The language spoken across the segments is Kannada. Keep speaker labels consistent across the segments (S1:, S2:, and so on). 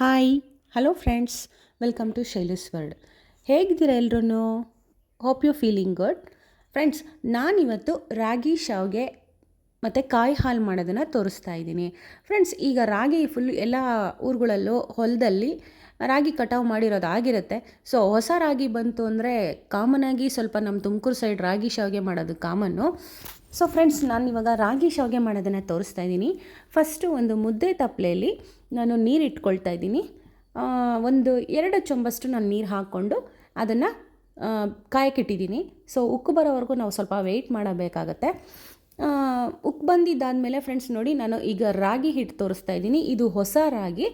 S1: Hi hello friends welcome to Shaila's world ಹೇಗಿದ್ದೀರಾ ಎಲ್ಲರೂ hope you feeling good friends ನಾನಿವತ್ತು ರಾಗಿ ಶಾವ್ಗೆ ಮತ್ತು ಕಾಯಿ ಹಾಲು ಮಾಡೋದನ್ನು ತೋರಿಸ್ತಾ ಇದ್ದೀನಿ. ಫ್ರೆಂಡ್ಸ್ ಈಗ ರಾಗಿ ಫುಲ್ ಎಲ್ಲ ಊರುಗಳಲ್ಲೂ ಹೊಲದಲ್ಲಿ ರಾಗಿ ಕಟಾವು ಮಾಡಿರೋದು ಆಗಿರುತ್ತೆ. ಸೊ ಹೊಸ ರಾಗಿ ಬಂತು ಅಂದರೆ ಕಾಮನಾಗಿ ಸ್ವಲ್ಪ ನಮ್ಮ ತುಮಕೂರು ಸೈಡ್ ರಾಗಿ ಶಾವ್ಗೆ ಮಾಡೋದು ಕಾಮನ್ನು ಸೊ ಫ್ರೆಂಡ್ಸ್ ನಾನು ಇವಾಗ ರಾಗಿ ಶಾವ್ಗೆ ಮಾಡೋದನ್ನು ತೋರಿಸ್ತಾ ಇದ್ದೀನಿ. ಫಸ್ಟು ಒಂದು ಮುದ್ದೆ ತಪ್ಪಲೆಯಲ್ಲಿ ನಾನು ನೀರು ಇಟ್ಕೊಳ್ತಾ ಇದ್ದೀನಿ. ಒಂದು ಎರಡು ಚೊಂಬಷ್ಟು ನಾನು ನೀರು ಹಾಕ್ಕೊಂಡು ಅದನ್ನು ಕಾಯಕ್ಕಿಟ್ಟಿದ್ದೀನಿ ಸೊ ಉಕ್ಕು ಬರೋವರೆಗೂ ನಾವು ಸ್ವಲ್ಪ ವೆಯ್ಟ್ ಮಾಡಬೇಕಾಗತ್ತೆ. ಉಕ್ಕು ಬಂದಿದ್ದಾದಮೇಲೆ ಫ್ರೆಂಡ್ಸ್ ನೋಡಿ ನಾನು ಈಗ ರಾಗಿ ಹಿಟ್ಟು ತೋರಿಸ್ತಾ ಇದ್ದೀನಿ. ಇದು ಹೊಸ ರಾಗಿ.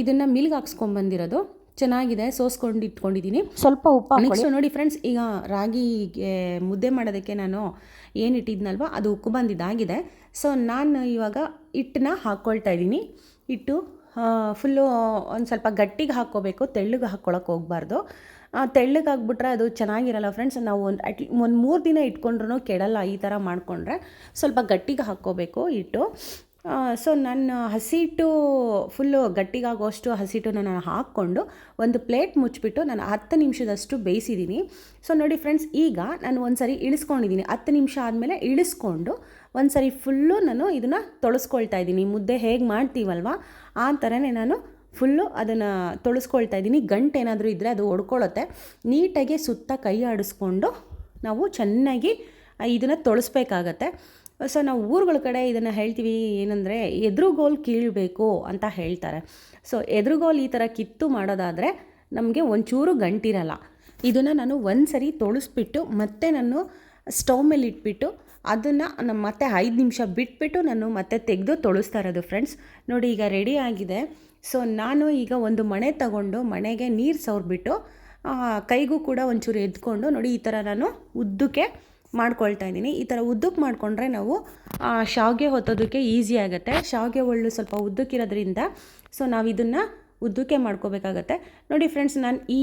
S1: ಇದನ್ನು ಮಿಲ್ಗೆ ಹಾಕ್ಸ್ಕೊಂಬಂದಿರೋದು ಚೆನ್ನಾಗಿದೆ ಸೋಸ್ಕೊಂಡು ಇಟ್ಕೊಂಡಿದ್ದೀನಿ. ಸ್ವಲ್ಪ ಉಪ್ಪು ನೆಕ್ಸ್ಟ್ ನೋಡಿ ಫ್ರೆಂಡ್ಸ್ ಈಗ ರಾಗಿಗೆ ಮುದ್ದೆ ಮಾಡೋದಕ್ಕೆ ನಾನು ಏನು ಇಟ್ಟಿದ್ನಲ್ವ ಅದು ಉಕ್ಕು ಬಂದಿದ್ದಾಗಿದೆ. ಸೊ ನಾನು ಇವಾಗ ಹಿಟ್ಟನ್ನ ಹಾಕ್ಕೊಳ್ತಾ ಇದ್ದೀನಿ. ಹಿಟ್ಟು ಫುಲ್ಲು ಒಂದು ಸ್ವಲ್ಪ ಗಟ್ಟಿಗೆ ಹಾಕ್ಕೋಬೇಕು, ತೆಳ್ಳಗೆ ಹಾಕ್ಕೊಳಕ್ಕೆ ಹೋಗ್ಬಾರ್ದು. ತೆಳ್ಳಗೆ ಹಾಕ್ಬಿಟ್ರೆ ಅದು ಚೆನ್ನಾಗಿರಲ್ಲ ಫ್ರೆಂಡ್ಸ್ ನಾವು ಒಂದು ಅಟ್ ಒಂದು ಮೂರು ದಿನ ಇಟ್ಕೊಂಡ್ರೂ ಕೆಡಲ್ಲ ಈ ಥರ ಮಾಡಿಕೊಂಡ್ರೆ. ಸ್ವಲ್ಪ ಗಟ್ಟಿಗೆ ಹಾಕ್ಕೋಬೇಕು ಹಿಟ್ಟು ಸೊ ನಾನು ಹಸಿಟ್ಟು ಫುಲ್ಲು ಗಟ್ಟಿಗಾಗುವಷ್ಟು ಹಸಿ ಹಿಟ್ಟನ್ನ ನಾನು ಹಾಕ್ಕೊಂಡು ಒಂದು ಪ್ಲೇಟ್ ಮುಚ್ಚಿಬಿಟ್ಟು ನಾನು ಹತ್ತು ನಿಮಿಷದಷ್ಟು ಬೇಯಿಸಿದ್ದೀನಿ. ಸೊ ನೋಡಿ ಫ್ರೆಂಡ್ಸ್ ಈಗ ನಾನು ಒಂದು ಸರಿ ಇಳಿಸ್ಕೊಂಡಿದ್ದೀನಿ. ಹತ್ತು ನಿಮಿಷ ಆದಮೇಲೆ ಇಳಿಸ್ಕೊಂಡು ಒಂದು ಸರಿ ಫುಲ್ಲು ನಾನು ಇದನ್ನು ತೊಳಸ್ಕೊಳ್ತಾ ಇದ್ದೀನಿ. ಮುದ್ದೆ ಹೇಗೆ ಮಾಡ್ತೀವಲ್ವ? ಆ ಥರನೇ ನಾನು ಫುಲ್ಲು ಅದನ್ನು ತೊಳಸ್ಕೊಳ್ತಾ ಇದ್ದೀನಿ. ಗಂಟು ಏನಾದರೂ ಇದ್ದರೆ ಅದು ಒಡ್ಕೊಳ್ಳುತ್ತೆ ನೀಟಾಗಿ ಸುತ್ತ ಕೈ ಆಡಿಸ್ಕೊಂಡು ನಾವು ಚೆನ್ನಾಗಿ ಇದನ್ನು ತೊಳಸ್ಬೇಕಾಗತ್ತೆ. ಸೊ ನಾವು ಊರುಗಳ ಕಡೆ ಇದನ್ನು ಹೇಳ್ತೀವಿ, ಏನಂದರೆ ಎದುರುಗೋಲು ಕೀಳಬೇಕು ಅಂತ ಹೇಳ್ತಾರೆ. ಸೊ ಎದುರುಗೋಲು ಈ ಥರ ಕಿತ್ತು ಮಾಡೋದಾದರೆ ನಮಗೆ ಒಂಚೂರು ಗಂಟಿರಲ್ಲ. ಇದನ್ನು ನಾನು ಒಂದು ಸರಿ ತೊಳಸ್ಬಿಟ್ಟು ಮತ್ತೆ ನಾನು ಸ್ಟವ್ ಮೇಲೆ ಇಟ್ಬಿಟ್ಟು ಅದನ್ನು ನಮ್ಮ ಮತ್ತೆ ಐದು ನಿಮಿಷ ಬಿಟ್ಬಿಟ್ಟು ನಾನು ಮತ್ತೆ ತೆಗೆದು ತೊಳಸ್ತಾ ಇರೋದು ಫ್ರೆಂಡ್ಸ್ ನೋಡಿ, ಈಗ ರೆಡಿ ಆಗಿದೆ. ಸೊ ನಾನು ಈಗ ಒಂದು ಮಣೆ ತಗೊಂಡು ಮಣೆಗೆ ನೀರು ಸವರ್ಬಿಟ್ಟು ಕೈಗೂ ಕೂಡ ಒಂಚೂರು ಎದ್ಕೊಂಡು ನೋಡಿ ಈ ಥರ ನಾನು ಉದ್ದಕ್ಕೆ ಮಾಡ್ಕೊಳ್ತಾ ಇದ್ದೀನಿ. ಈ ಥರ ಉದ್ದಕ್ಕೆ ಮಾಡಿಕೊಂಡ್ರೆ ನಾವು ಶಾವಿಗೆ ಹೊತ್ತೋದಕ್ಕೆ ಈಸಿ ಆಗುತ್ತೆ. ಶಾವಿಗೆ ಒಳ್ಳು ಸ್ವಲ್ಪ ಉದ್ದಕ್ಕಿರೋದ್ರಿಂದ ಸೊ ನಾವು ಇದನ್ನು ಉದ್ದಕ್ಕೆ ಮಾಡ್ಕೋಬೇಕಾಗತ್ತೆ. ನೋಡಿ ಫ್ರೆಂಡ್ಸ್ ನಾನು ಈ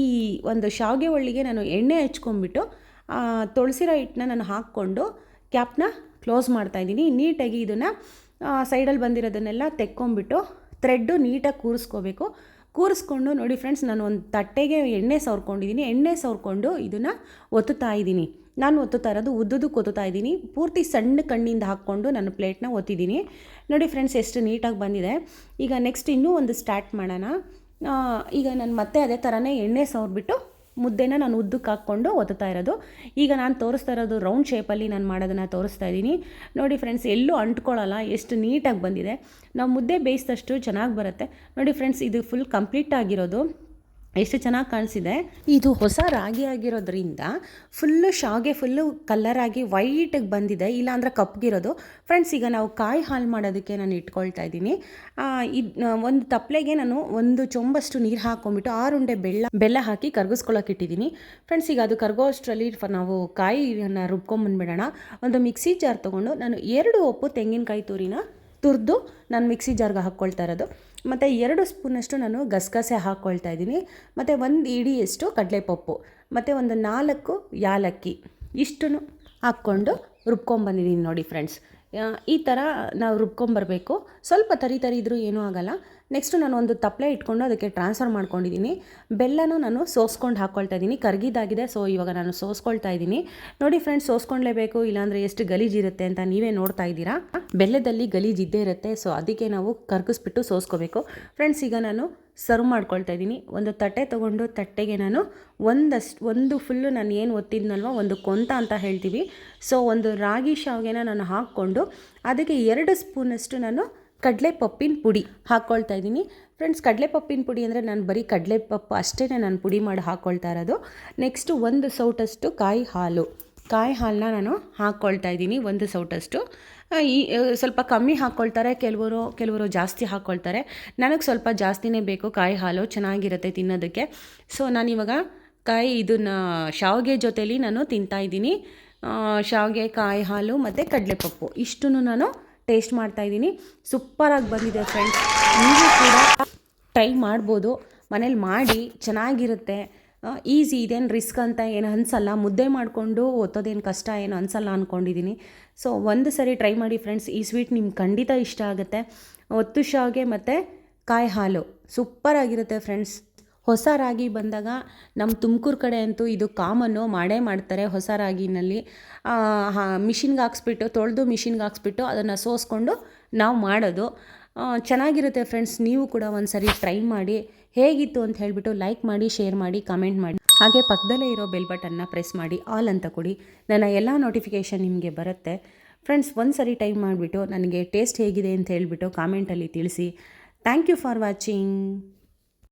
S1: ಒಂದು ಶಾವಿಗೆ ಒಳ್ಳಿಗೆ ನಾನು ಎಣ್ಣೆ ಹಚ್ಕೊಂಡ್ಬಿಟ್ಟು ತೊಳಸಿರೋ ಹಿಟ್ಟನ್ನ ನಾನು ಹಾಕ್ಕೊಂಡು ಕ್ಯಾಪ್ನ ಕ್ಲೋಸ್ ಮಾಡ್ತಾಯಿದ್ದೀನಿ ನೀಟಾಗಿ ಇದನ್ನು ಸೈಡಲ್ಲಿ ಬಂದಿರೋದನ್ನೆಲ್ಲ ತೆಕ್ಕೊಂಬಿಟ್ಟು ಥ್ರೆಡ್ಡು ನೀಟಾಗಿ ಕೂರಿಸ್ಕೋಬೇಕು. ಕೂರಿಸ್ಕೊಂಡು ನೋಡಿ ಫ್ರೆಂಡ್ಸ್, ನಾನು ಒಂದು ತಟ್ಟೆಗೆ ಎಣ್ಣೆ ಸವರ್ಕೊಂಡಿದ್ದೀನಿ ಎಣ್ಣೆ ಸವರ್ಕೊಂಡು ಇದನ್ನು ಒತ್ತುತ್ತಾ ಇದ್ದೀನಿ ನಾನು ಒತ್ತುತ್ತಾ ಇರೋದು ಉದ್ದುದಕ್ಕೆ ಒತ್ತುತ್ತಾ ಇದ್ದೀನಿ ಪೂರ್ತಿ ಸಣ್ಣ ಕಣ್ಣಿಂದ ಹಾಕ್ಕೊಂಡು ನಾನು ಪ್ಲೇಟ್ನ ಒತ್ತಿದ್ದೀನಿ ನೋಡಿ ಫ್ರೆಂಡ್ಸ್, ಎಷ್ಟು ನೀಟಾಗಿ ಬಂದಿದೆ. ಈಗ ನೆಕ್ಸ್ಟ್ ಇನ್ನೂ ಒಂದು ಸ್ಟಾರ್ಟ್ ಮಾಡೋಣ. ಈಗ ನಾನು ಮತ್ತೆ ಅದೇ ಥರನೇ ಎಣ್ಣೆ ಸವರ್ಬಿಟ್ಟು ಮುದ್ದೆನ ನಾನು ಉದ್ದಕ್ಕೆ ಹಾಕ್ಕೊಂಡು ಒತ್ತುತ್ತಾ ಇರೋದು. ಈಗ ನಾನು ತೋರಿಸ್ತಾ ಇರೋದು ರೌಂಡ್ ಶೇಪಲ್ಲಿ ನಾನು ಮಾಡೋದನ್ನು ತೋರಿಸ್ತಾ ಇದ್ದೀನಿ. ನೋಡಿ ಫ್ರೆಂಡ್ಸ್ ಎಲ್ಲೂ ಅಂಟ್ಕೊಳ್ಳಲ್ಲ, ಎಷ್ಟು ನೀಟಾಗಿ ಬಂದಿದೆ. ನಾವು ಮುದ್ದೆ ಬೇಯಿಸಿದಷ್ಟು ಚೆನ್ನಾಗಿ ಬರುತ್ತೆ. ನೋಡಿ ಫ್ರೆಂಡ್ಸ್ ಇದು ಫುಲ್ ಕಂಪ್ಲೀಟ್ ಆಗಿರೋದು. ಎಷ್ಟು ಚೆನ್ನಾಗಿ ಕಾಣಿಸಿದೆ? ಇದು ಹೊಸ ರಾಗಿ ಆಗಿರೋದ್ರಿಂದ ಫುಲ್ಲು ಶಾವಿಗೆ ಫುಲ್ಲು ಕಲರಾಗಿ ವೈಟಾಗಿ ಬಂದಿದೆ. ಇಲ್ಲಾಂದ್ರೆ ಕಪ್ಪಗಿರೋದು ಫ್ರೆಂಡ್ಸ್ ಈಗ ನಾವು ಕಾಯಿ ಹಾಲು ಮಾಡೋದಕ್ಕೆ ನಾನು ಇಟ್ಕೊಳ್ತಾ ಇದ್ದೀನಿ. ಇದು ಒಂದು ತಪ್ಪಲೆಗೆ ನಾನು ಒಂದು ಚೊಂಬಷ್ಟು ನೀರು ಹಾಕ್ಕೊಂಡ್ಬಿಟ್ಟು ಆರು ಉಂಡೆ ಬೆಲ್ಲ ಬೆಲ್ಲ ಹಾಕಿ ಕರ್ಗಿಸ್ಕೊಳ್ಳೋಕೆ ಇಟ್ಟಿದ್ದೀನಿ. ಫ್ರೆಂಡ್ಸ್ ಈಗ ಅದು ಕರ್ಗೋ ಅಷ್ಟರಲ್ಲಿ ನಾವು ಕಾಯಿಯನ್ನು ರುಬ್ಕೊಂಬಂದ್ಬಿಡೋಣ ಒಂದು ಮಿಕ್ಸಿ ಜಾರ್ ತೊಗೊಂಡು ನಾನು ಎರಡು ಒಪ್ಪು ತೆಂಗಿನಕಾಯಿ ತುರಿನ ತುರಿದು ನಾನು ಮಿಕ್ಸಿ ಜಾರ್ಗೆ ಹಾಕ್ಕೊಳ್ತಾ ಇರೋದು. ಮತ್ತು ಎರಡು ಸ್ಪೂನಷ್ಟು ನಾನು ಗಸಗಸೆ ಹಾಕ್ಕೊಳ್ತಾ ಇದ್ದೀನಿ. ಮತ್ತು ಒಂದು ಇಡಿಯಷ್ಟು ಕಡಲೆಪಪ್ಪು, ಮತ್ತು ಒಂದು ನಾಲ್ಕು ಯಾಲಕ್ಕಿ, ಇಷ್ಟನ್ನು ಹಾಕ್ಕೊಂಡು ರುಬ್ಕೊಂಬಂದಿದ್ದೀನಿ ನೋಡಿ ಫ್ರೆಂಡ್ಸ್. ಈ ಥರ ನಾವು ರುಬ್ಕೊಂಬರ್ಬೇಕು ಸ್ವಲ್ಪ ತರಿ ತರಿ ಇದ್ರೂ ಏನೂ ಆಗಲ್ಲ. ನೆಕ್ಸ್ಟು ನಾನು ಒಂದು ತಪ್ಪಲೆ ಇಟ್ಕೊಂಡು ಅದಕ್ಕೆ ಟ್ರಾನ್ಸ್ಫರ್ ಮಾಡ್ಕೊಂಡಿದ್ದೀನಿ ಬೆಲ್ಲನೂ ನಾನು ಸೋಸ್ಕೊಂಡು ಹಾಕ್ಕೊಳ್ತಾ ಇದ್ದೀನಿ ಕರ್ಗಿದಾಗಿದೆ ಸೊ ಇವಾಗ ನಾನು ಸೋಸ್ಕೊಳ್ತಾ ಇದ್ದೀನಿ ನೋಡಿ ಫ್ರೆಂಡ್ಸ್ ಸೋಸ್ಕೊಳ್ಲೇಬೇಕು, ಇಲ್ಲಾಂದರೆ ಎಷ್ಟು ಗಲೀಜಿರುತ್ತೆ ಅಂತ ನೀವೇ ನೋಡ್ತಾ ಇದ್ದೀರಾ? ಬೆಲ್ಲದಲ್ಲಿ ಗಲೀಜಿದ್ದೇ ಇರುತ್ತೆ ಸೊ ಅದಕ್ಕೆ ನಾವು ಕರ್ಗಿಸ್ಬಿಟ್ಟು ಸೋಸ್ಕೋಬೇಕು. ಫ್ರೆಂಡ್ಸ್ ಈಗ ನಾನು ಸರ್ವ್ ಮಾಡ್ಕೊಳ್ತಾ ಇದ್ದೀನಿ ಒಂದು ತಟ್ಟೆ ತೊಗೊಂಡು ತಟ್ಟೆಗೆ ನಾನು ಒಂದಷ್ಟು, ಒಂದು ಫುಲ್ಲು ನಾನು ಏನು ಒತ್ತಿದ್ನಲ್ವ, ಒಂದು ಕೊಂತ ಅಂತ ಹೇಳ್ತೀವಿ. ಸೊ ಒಂದು ರಾಗಿ ಶಾವಿಗೆನ ನಾನು ಹಾಕ್ಕೊಂಡು ಅದಕ್ಕೆ ಎರಡು ಸ್ಪೂನಷ್ಟು ನಾನು ಕಡಲೆಪಪ್ಪಿನ ಪುಡಿ ಹಾಕ್ಕೊಳ್ತಾ ಇದ್ದೀನಿ. ಫ್ರೆಂಡ್ಸ್ ಕಡಲೆ ಪಪ್ಪಿನ ಪುಡಿ ಅಂದರೆ ನಾನು ಬರೀ ಕಡಲೆ ಪಪ್ಪು ಅಷ್ಟೇ ನಾನು ಪುಡಿ ಮಾಡಿ ಹಾಕ್ಕೊಳ್ತಾ ಇರೋದು. ನೆಕ್ಸ್ಟು ಒಂದು ಸೌಟಷ್ಟು ಕಾಯಿ ಹಾಲು ಕಾಯಿ ಹಾಲನ್ನ ನಾನು ಹಾಕ್ಕೊಳ್ತಾ ಇದ್ದೀನಿ ಒಂದು ಸೌಟಷ್ಟು. ಈ ಸ್ವಲ್ಪ ಕಮ್ಮಿ ಹಾಕ್ಕೊಳ್ತಾರೆ ಕೆಲವರು ಕೆಲವರು ಜಾಸ್ತಿ ಹಾಕ್ಕೊಳ್ತಾರೆ ನನಗೆ ಸ್ವಲ್ಪ ಜಾಸ್ತಿನೇ ಬೇಕು ಕಾಯಿ ಹಾಲು ಚೆನ್ನಾಗಿರುತ್ತೆ ತಿನ್ನೋದಕ್ಕೆ. ಸೊ ನಾನಿವಾಗ ಕಾಯಿ ಇದನ್ನು, ಶಾವಿಗೆ ಜೊತೇಲಿ ನಾನು ತಿಂತಾ ಇದ್ದೀನಿ. ಶಾವಿಗೆ ಕಾಯಿ ಹಾಲು ಮತ್ತು ಕಡಲೆಪಪ್ಪು. ಇಷ್ಟನ್ನು ನಾನು ಟೇಸ್ಟ್ ಮಾಡ್ತಾ ಇದ್ದೀನಿ. ಸೂಪರಾಗಿ ಬಂದಿದೆ ಫ್ರೆಂಡ್ಸ್ ನೀವು ಕೂಡ ಟ್ರೈ ಮಾಡ್ಬೋದು. ಮನೇಲಿ ಮಾಡಿ, ಚೆನ್ನಾಗಿರುತ್ತೆ. ಈಸಿ, ಇದೇನು ರಿಸ್ಕ್ ಅಂತ ಏನು ಅನಿಸಲ್ಲ. ಮುದ್ದೆ ಮಾಡಿಕೊಂಡು ಒತ್ತೋದೇನು ಕಷ್ಟ ಏನು ಅನಿಸಲ್ಲ ಅಂದ್ಕೊಂಡಿದ್ದೀನಿ ಸೊ ಒಂದು ಸರಿ ಟ್ರೈ ಮಾಡಿ ಫ್ರೆಂಡ್ಸ್ ಈ ಸ್ವೀಟ್ ನಿಮ್ಗೆ ಖಂಡಿತ ಇಷ್ಟ ಆಗುತ್ತೆ. ಒತ್ತು ಶಾವಿಗೆ ಮತ್ತು ಕಾಯಿ ಹಾಲು. ಸೂಪರಾಗಿರುತ್ತೆ ಫ್ರೆಂಡ್ಸ್ ಹೊಸ ರಾಗಿ ಬಂದಾಗ ನಮ್ಮ ತುಮಕೂರು ಕಡೆ ಅಂತೂ ಇದು ಕಾಮನ್ನು ಮಾಡೇ ಮಾಡ್ತಾರೆ ಹೊಸ ರಾಗಿನಲ್ಲಿ ಮಿಷಿನ್ಗೆ ಹಾಕ್ಸ್ಬಿಟ್ಟು, ತೊಳೆದು ಮಿಷಿನ್ಗೆ ಹಾಕ್ಸ್ಬಿಟ್ಟು ಅದನ್ನು ಸೋಸ್ಕೊಂಡು ನಾವು ಮಾಡೋದು. ಚೆನ್ನಾಗಿರುತ್ತೆ ಫ್ರೆಂಡ್ಸ್, ನೀವು ಕೂಡ ಒಂದು ಸರಿ ಟ್ರೈ ಮಾಡಿ. ಹೇಗಿತ್ತು ಅಂತ ಹೇಳಿಬಿಟ್ಟು ಲೈಕ್ ಮಾಡಿ, ಶೇರ್ ಮಾಡಿ, ಕಮೆಂಟ್ ಮಾಡಿ. ಹಾಗೆ ಪಕ್ಕದಲ್ಲೇ ಇರೋ ಬೆಲ್ ಬಟನ್ನ ಪ್ರೆಸ್ ಮಾಡಿ, ಆಲ್ ಅಂತ ಕೊಡಿ. ನನ್ನ ಎಲ್ಲ ನೋಟಿಫಿಕೇಷನ್ ನಿಮಗೆ ಬರುತ್ತೆ. ಫ್ರೆಂಡ್ಸ್ ಒಂದು ಸರಿ ಟೈಮ್ ಮಾಡಿಬಿಟ್ಟು ನನಗೆ ಟೇಸ್ಟ್ ಹೇಗಿದೆ ಅಂತ ಹೇಳಿಬಿಟ್ಟು ಕಾಮೆಂಟಲ್ಲಿ ತಿಳಿಸಿ. Thank you for watching.